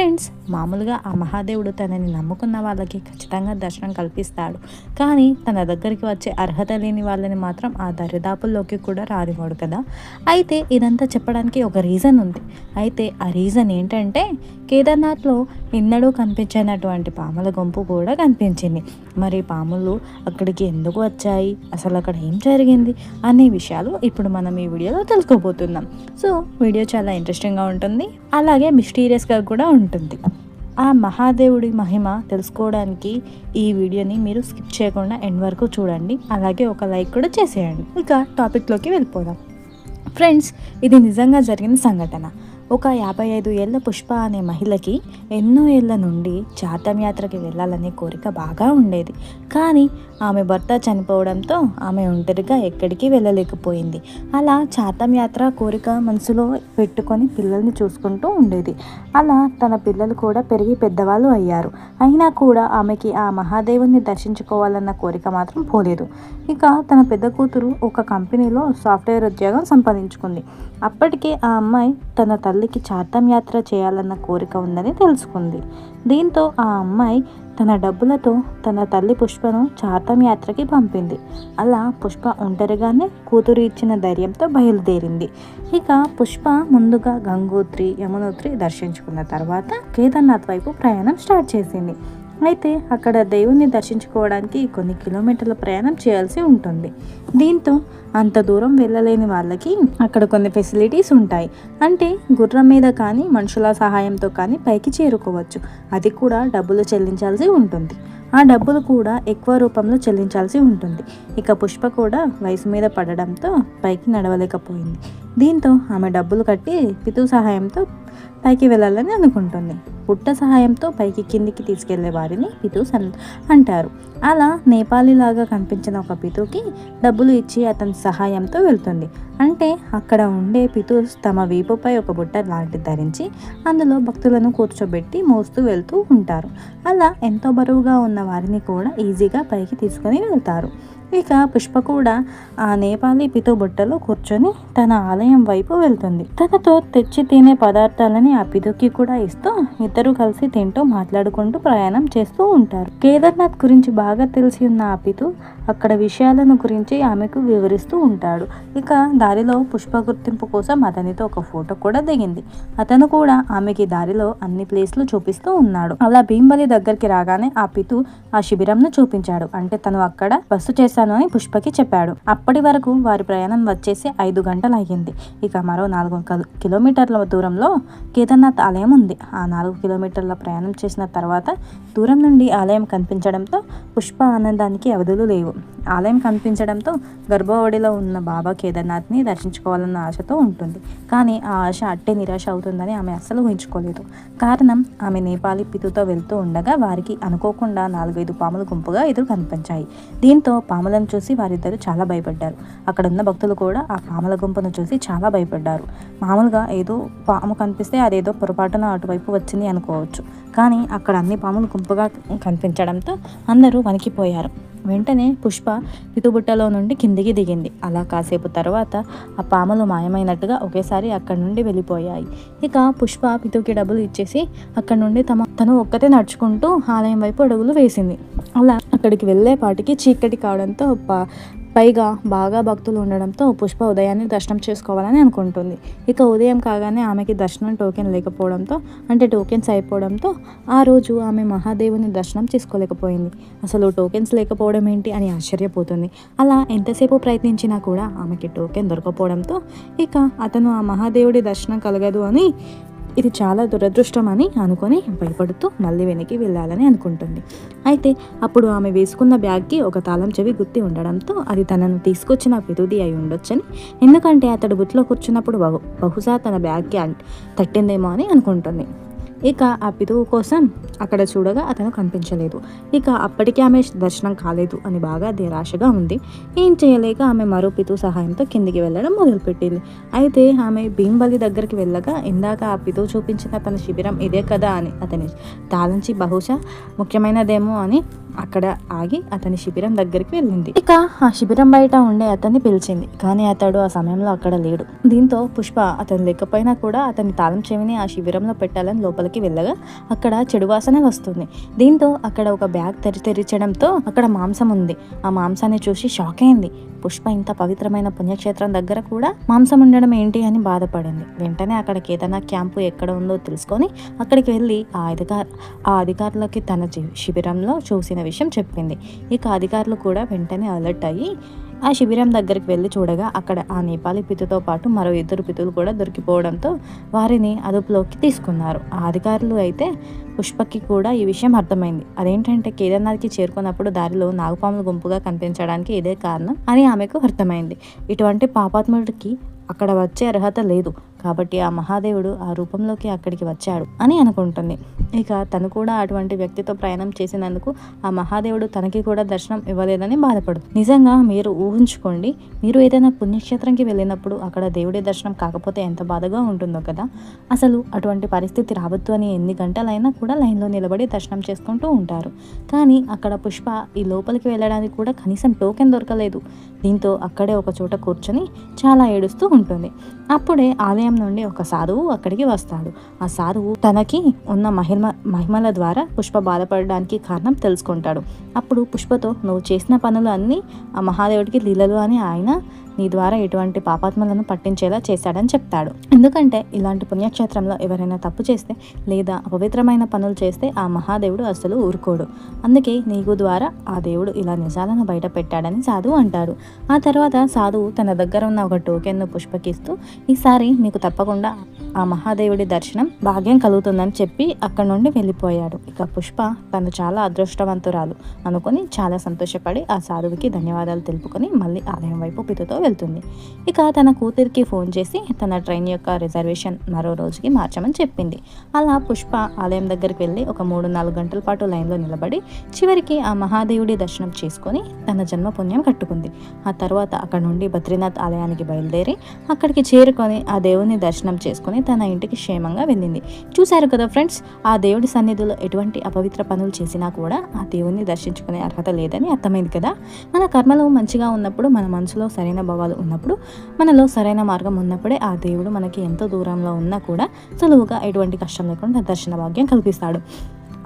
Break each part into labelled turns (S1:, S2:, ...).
S1: Friends మామూలుగా ఆ మహాదేవుడు తనని నమ్ముకున్న వాళ్ళకి ఖచ్చితంగా దర్శనం కల్పిస్తాడు. కానీ తన దగ్గరికి వచ్చే అర్హత లేని వాళ్ళని మాత్రం ఆ దరిదాపుల్లోకి కూడా రానివాడు కదా. అయితే ఇదంతా చెప్పడానికి ఒక రీజన్ ఉంది. అయితే ఆ రీజన్ ఏంటంటే కేదార్నాథ్లో ఎన్నడూ కనిపించినటువంటి పాముల గుంపు కూడా కనిపించింది. మరి పాములు అక్కడికి ఎందుకు వచ్చాయి? అసలు అక్కడ ఏం జరిగింది? అనే విషయాలు ఇప్పుడు మనం ఈ వీడియోలో తెలుసుకోబోతున్నాం. సో వీడియో చాలా ఇంట్రెస్టింగ్గా ఉంటుంది. అలాగే మిస్టీరియస్గా కూడా ఉంటుంది. ఆ మహాదేవుడి మహిమ తెలుసుకోవడానికి ఈ వీడియోని మీరు స్కిప్ చేయకుండా ఎండ్ వరకు చూడండి. అలాగే ఒక లైక్ కూడా చేసేయండి. ఇక టాపిక్లోకి వెళ్ళిపోదాం. ఫ్రెండ్స్ ఇది నిజంగా జరిగిన సంఘటన. ఒక యాభై ఐదు ఏళ్ళ పుష్ప అనే మహిళకి ఎన్నో ఏళ్ళ నుండి చాతం యాత్రకి వెళ్ళాలనే కోరిక బాగా ఉండేది. కానీ ఆమె భర్త చనిపోవడంతో ఆమె ఒంటరిగా ఎక్కడికి వెళ్ళలేకపోయింది. అలా చాతం యాత్ర కోరిక మనసులో పెట్టుకొని పిల్లల్ని చూసుకుంటూ ఉండేది. అలా తన పిల్లలు కూడా పెరిగి పెద్దవాళ్ళు అయ్యారు. అయినా కూడా ఆమెకి ఆ మహాదేవుని దర్శించుకోవాలన్న కోరిక మాత్రం పోలేదు. ఇక తన పెద్ద కూతురు ఒక కంపెనీలో సాఫ్ట్వేర్ ఉద్యోగం సంపాదించుకుంది. అప్పటికే ఆ అమ్మాయి తన తల్లి తల్లికి చాతం యాత్ర చేయాలన్న కోరిక ఉందని తెలుసుకుంది. దీంతో ఆ అమ్మాయి తన డబ్బులతో తన తల్లి పుష్పను చార్థం యాత్రకి పంపింది. అలా పుష్ప ఒంటరిగానే కూతురు ఇచ్చిన ధైర్యంతో బయలుదేరింది. ఇక పుష్ప ముందుగా గంగోత్రి యమునోత్రి దర్శించుకున్న తర్వాత కేదార్నాథ్ వైపు ప్రయాణం స్టార్ట్ చేసింది. అయితే అక్కడ దేవుణ్ణి దర్శించుకోవడానికి కొన్ని కిలోమీటర్ల ప్రయాణం చేయాల్సి ఉంటుంది. దీంతో అంత దూరం వెళ్ళలేని వాళ్ళకి అక్కడ కొన్ని ఫెసిలిటీస్ ఉంటాయి. అంటే గుర్రం మీద కానీ మనుషుల సహాయంతో కానీ పైకి చేరుకోవచ్చు. అది కూడా డబ్బులు చెల్లించాల్సి ఉంటుంది. ఆ డబ్బులు కూడా ఎక్కువ రూపంలో చెల్లించాల్సి ఉంటుంది. ఇక పుష్ప కూడా వయసు మీద పడడంతో పైకి నడవలేకపోయింది. దీంతో ఆమె డబ్బులు కట్టి పితు సహాయంతో పైకి వెళ్ళాలని అనుకుంటుంది. పుట్ట సహాయంతో పైకి కిందికి తీసుకెళ్ళే వారిని పితూస్ అంటారు. అలా నేపాలీలాగా కనిపించిన ఒక పితుకి డబ్బులు ఇచ్చి అతని సహాయంతో వెళ్తుంది. అంటే అక్కడ ఉండే పితూస్ తమ వీపుపై ఒక బుట్ట లాంటిది ధరించి అందులో భక్తులను కూర్చోబెట్టి మోస్తూ వెళ్తూ ఉంటారు. అలా ఎంతో బరువుగా ఉన్న వారిని కూడా ఈజీగా పైకి తీసుకొని వెళ్తారు. ఇక పుష్ప కూడా ఆ నేపాలీ పితో బుట్టలో కూర్చొని తన ఆలయం వైపు వెళ్తుంది. తనతో తెచ్చి తినే పదార్థాలని ఆ పితుకి కూడా ఇస్తూ ఇద్దరు కలిసి తింటూ మాట్లాడుకుంటూ ప్రయాణం చేస్తూ ఉంటారు. కేదార్నాథ్ గురించి బాగా తెలిసి ఉన్న ఆ పితు అక్కడ విషయాలను గురించి ఆమెకు వివరిస్తూ ఉంటాడు. ఇక దారిలో పుష్ప గుర్తింపు కోసం అతనితో ఒక ఫోటో కూడా దిగింది. అతను కూడా ఆమెకి దారిలో అన్ని ప్లేస్లు చూపిస్తూ ఉన్నాడు. అలా భీంబలి దగ్గరికి రాగానే ఆ పితు ఆ శిబిరంను చూపించాడు. అంటే తను అక్కడ బస్సు చేస్తాను అని పుష్పకి చెప్పాడు. అప్పటి వరకు వారి ప్రయాణం వచ్చేసి ఐదు గంటలు అయ్యింది ఇక మరో నాలుగు కిలోమీటర్ల దూరంలో కేదార్నాథ్ ఆలయం ఉంది. ఆ నాలుగు కిలోమీటర్ల ప్రయాణం చేసిన తర్వాత దూరం నుండి ఆలయం కనిపించడంతో పుష్ప ఆనందానికి అవధులు లేవు. ఆలయం కనిపించడంతో గర్భవడిలో ఉన్న బాబా కేదార్నాథ్ని దర్శించుకోవాలన్న ఆశతో ఉంటుంది. కానీ ఆ ఆశ అట్టే నిరాశ అవుతుందని ఆమె అస్సలు ఊహించుకోలేదు. కారణం ఆమె నేపాలి పితుతో వెళ్తూ ఉండగా వారికి అనుకోకుండా నాలుగైదు పాములు గుంపుగా ఎదురు కనిపించాయి. దీంతో పాములను చూసి వారిద్దరు చాలా భయపడ్డారు. అక్కడ ఉన్న భక్తులు కూడా ఆ పాముల గుంపును చూసి చాలా భయపడ్డారు. మామూలుగా ఏదో పాము కనిపిస్తే అదేదో పొరపాటున అటువైపు వచ్చింది అనుకోవచ్చు. కానీ అక్కడ అన్ని పాములు గుంపుగా కనిపించడంతో అందరూ వణికిపోయారు. వెంటనే పుష్ప పితుబుట్టలో నుండి కిందికి దిగింది. అలా కాసేపు తర్వాత ఆ పాములు మాయమైనట్టుగా ఒకేసారి అక్కడి నుండి వెళ్ళిపోయాయి. ఇక పుష్ప పితుకి డబ్బులు ఇచ్చేసి అక్కడి నుండి తమ తను ఒక్కతే నడుచుకుంటూ ఆలయం వైపు అడుగులు వేసింది. అలా అక్కడికి వెళ్ళేపాటికి చీకటి కావడంతో పైగా బాగా భక్తులు ఉండడంతో పుష్ప ఉదయాన్ని దర్శనం చేసుకోవాలని అనుకుంటుంది. ఇక ఉదయం కాగానే ఆమెకి దర్శనం టోకెన్ లేకపోవడంతో అంటే టోకెన్స్ అయిపోవడంతో ఆ రోజు ఆమె మహాదేవుని దర్శనం చేసుకోలేకపోయింది. అసలు టోకెన్స్ లేకపోవడం ఏంటి అని ఆశ్చర్యపోతుంది. అలా ఎంతసేపు ప్రయత్నించినా కూడా ఆమెకి టోకెన్ దొరకపోవడంతో ఇక అతను ఆ మహాదేవుడి దర్శనం కలగదు అని ఇది చాలా దురదృష్టం అని అనుకొని భయపడుతూ మళ్ళీ వెనక్కి వెళ్ళాలని అనుకుంటుంది. అయితే అప్పుడు ఆమె వేసుకున్న బ్యాగ్కి ఒక తాళం చెవి గుత్తి ఉండడంతో అది తనను తీసుకొచ్చిన పితుది అయి ఉండొచ్చని ఎందుకంటే అతడు గుట్లో కూర్చున్నప్పుడు బహు బహుశా తన బ్యాగ్కి తట్టిందేమో అని అనుకుంటుంది. ఇక ఆ పితువు కోసం అక్కడ చూడగా అతను కనిపించలేదు. ఇక అప్పటికే ఆమె దర్శనం కాలేదు అని బాగా నిరాశగా ఉంది. ఏం చేయలేక ఆమె మరో పితు సహాయంతో కిందికి వెళ్ళడం మొదలుపెట్టింది. అయితే ఆమె భీంబలి దగ్గరికి వెళ్ళగా ఇందాక ఆ పితువు చూపించిన తన శిబిరం ఇదే కదా అని అతని తాళించి బహుశా ముఖ్యమైనదేమో అని అక్కడ ఆగి అతని శిబిరం దగ్గరికి వెళ్ళింది. ఇక ఆ శిబిరం బయట ఉండే అతన్ని పిలిచింది. కానీ అతడు ఆ సమయంలో అక్కడ లేడు. దీంతో పుష్ప అతను లేకపోయినా కూడా అతని తాళం చెవిని ఆ శిబిరంలో పెట్టాలని లోపలికి వెళ్ళగా అక్కడ చెడు వాసన వస్తుంది. దీంతో అక్కడ ఒక బ్యాగ్ తెరి తెరిచడంతో అక్కడ మాంసం ఉంది. ఆ మాంసాన్ని చూసి షాక్ అయింది. పుష్ప ఇంత పవిత్రమైన పుణ్యక్షేత్రం దగ్గర కూడా మాంసం ఉండడం ఏంటి అని బాధపడింది. వెంటనే అక్కడ కేదార్నాథ్ క్యాంపు ఎక్కడ ఉందో తెలుసుకొని అక్కడికి వెళ్ళి ఆ అధికార ఆ అధికారులకి తన శిబిరంలో చూసిన విషయం చెప్పింది. ఇక అధికారులు కూడా వెంటనే అలర్ట్ అయ్యి ఆ శిబిరం దగ్గరికి వెళ్ళి చూడగా అక్కడ ఆ నేపాలీ పితుతో పాటు మరో ఇద్దరు పితులు కూడా దొరికిపోవడంతో వారిని అదుపులోకి తీసుకున్నారు. ఆ అధికారులు అయితే పుష్పకి కూడా ఈ విషయం అర్థమైంది. అదేంటంటే కేదార్నాథ్కి చేరుకున్నప్పుడు దారిలో నాగపాముల గుంపుగా కనిపించడానికి ఇదే కారణం అని ఆమెకు అర్థమైంది. ఇటువంటి పాపాత్ముడికి అక్కడ వచ్చే అర్హత లేదు. కాబట్టి ఆ మహాదేవుడు ఆ రూపంలోకి అక్కడికి వచ్చాడు అని అనుకుంటుంది. ఇక తను కూడా అటువంటి వ్యక్తితో ప్రయాణం చేసినందుకు ఆ మహాదేవుడు తనకి కూడా దర్శనం ఇవ్వలేదని బాధపడుతుంది. నిజంగా మీరు ఊహించుకోండి మీరు ఏదైనా పుణ్యక్షేత్రంకి వెళ్ళినప్పుడు అక్కడ దేవుడి దర్శనం కాకపోతే ఎంత బాధగా ఉంటుందో కదా. అసలు అటువంటి పరిస్థితి రావద్దు అని ఎన్ని గంటలైనా కూడా లైన్లో నిలబడి దర్శనం చేసుకుంటూ ఉంటారు. కానీ అక్కడ పుష్ప ఈ లోపలికి వెళ్ళడానికి కూడా కనీసం టోకెన్ దొరకలేదు. దీంతో అక్కడే ఒక చోట కూర్చొని చాలా ఏడుస్తూ ఉంటుంది. అప్పుడే ఆలయం నుండి ఒక సాధువు అక్కడికి వస్తాడు. ఆ సాధువు తనకి ఉన్న మహిమ మహిమల ద్వారా పుష్ప బాధపడడానికి కారణం తెలుసుకుంటాడు. అప్పుడు పుష్పతో నువ్వు చేసిన పనులు అన్నీ ఆ మహాదేవుడికి లీలలు అని ఆయన నీ ద్వారా ఎటువంటి పాపాత్మలను పట్టించేలా చేశాడని చెప్తాడు. ఎందుకంటే ఇలాంటి పుణ్యక్షేత్రంలో ఎవరైనా తప్పు చేస్తే లేదా అపవిత్రమైన పనులు చేస్తే ఆ మహాదేవుడు అసలు ఊరుకోడు. అందుకే నీకు ద్వారా ఆ దేవుడు ఇలా నిజాలను బయట పెట్టాడని సాధువు అంటాడు. ఆ తర్వాత సాధువు తన దగ్గర ఉన్న ఒక టోకెన్ను పుష్పకిస్తూ ఈసారి మీకు తప్పకుండా ఆ మహాదేవుడి దర్శనం భాగ్యం కలుగుతుందని చెప్పి అక్కడ నుండి వెళ్ళిపోయాడు. ఇక పుష్ప తను చాలా అదృష్టవంతురాలు. అనుకొని చాలా సంతోషపడి ఆ సాధువుకి ధన్యవాదాలు తెలుపుకొని మళ్ళీ ఆలయం వైపు పితుతో వెళ్తుంది. ఇక తన కూతురికి ఫోన్ చేసి తన ట్రైన్ యొక్క రిజర్వేషన్ మరో రోజుకి మార్చమని చెప్పింది. అలా పుష్ప ఆలయం దగ్గరికి వెళ్ళి ఒక మూడు నాలుగు గంటల పాటు లైన్లో నిలబడి చివరికి ఆ మహాదేవుడి దర్శనం చేసుకొని తన జన్మ పుణ్యం కట్టుకుంది. ఆ తర్వాత అక్కడ నుండి బద్రీనాథ్ ఆలయానికి బయలుదేరి అక్కడికి చేరుకొని ఆ దేవుని దర్శనం చేసుకొని తన ఇంటికి క్షేమంగా వెళ్ళింది. చూశారు కదా ఫ్రెండ్స్ ఆ దేవుడి సన్నిధిలో ఎటువంటి అపవిత్ర పనులు చేసినా కూడా ఆ దేవుణ్ణి దర్శించుకునే అర్హత లేదని అర్థమైంది కదా. మన కర్మలు మంచిగా ఉన్నప్పుడు మన మనసులో సరైన భావాలు ఉన్నప్పుడు మనలో సరైన మార్గం ఉన్నప్పుడే ఆ దేవుడు మనకి ఎంతో దూరంలో ఉన్నా కూడా సులువుగా ఎటువంటి కష్టం లేకుండా దర్శన భాగ్యం కల్పిస్తాడు.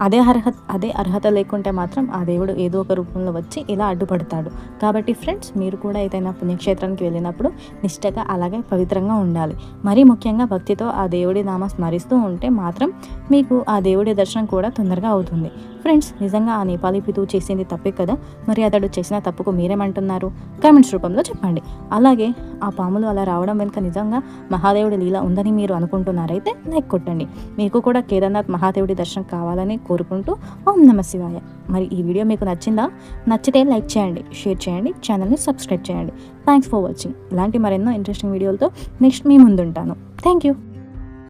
S1: అదే అర్హత అదే అర్హత లేకుంటే మాత్రం ఆ దేవుడు ఏదో ఒక రూపంలో వచ్చి ఇలా అడ్డుపడతాడు. కాబట్టి ఫ్రెండ్స్ మీరు కూడా ఏదైనా పుణ్యక్షేత్రానికి వెళ్ళినప్పుడు నిష్టగా అలాగే పవిత్రంగా ఉండాలి. మరీ ముఖ్యంగా భక్తితో ఆ దేవుడి నామ స్మరిస్తూ ఉంటే మాత్రం మీకు ఆ దేవుడి దర్శనం కూడా తొందరగా అవుతుంది. ఫ్రెండ్స్ నిజంగా ఆ నేపాలీ పితువు చేసింది తప్పే కదా? మరి అతడు చేసిన తప్పుకు మీరేమంటున్నారు? కామెంట్స్ రూపంలో చెప్పండి. అలాగే ఆ పాములు అలా రావడం వెనుక నిజంగా మహాదేవుడి లీల ఉందని మీరు అనుకుంటున్నారైతే లైక్ కొట్టండి. మీకు కూడా కేదార్నాథ్ మహాదేవుడి దర్శనం కావాలని కోరుకుంటూ ఓం నమ శివాయ. మరి ఈ వీడియో మీకు నచ్చిందా? నచ్చితే లైక్ చేయండి షేర్ చేయండి ఛానల్ని సబ్స్క్రైబ్ చేయండి. థ్యాంక్స్ ఫర్ వాచింగ్ ఇలాంటి మరెన్నో ఇంట్రెస్టింగ్ వీడియోలతో నెక్స్ట్ మీ ముందుంటాను. Thank you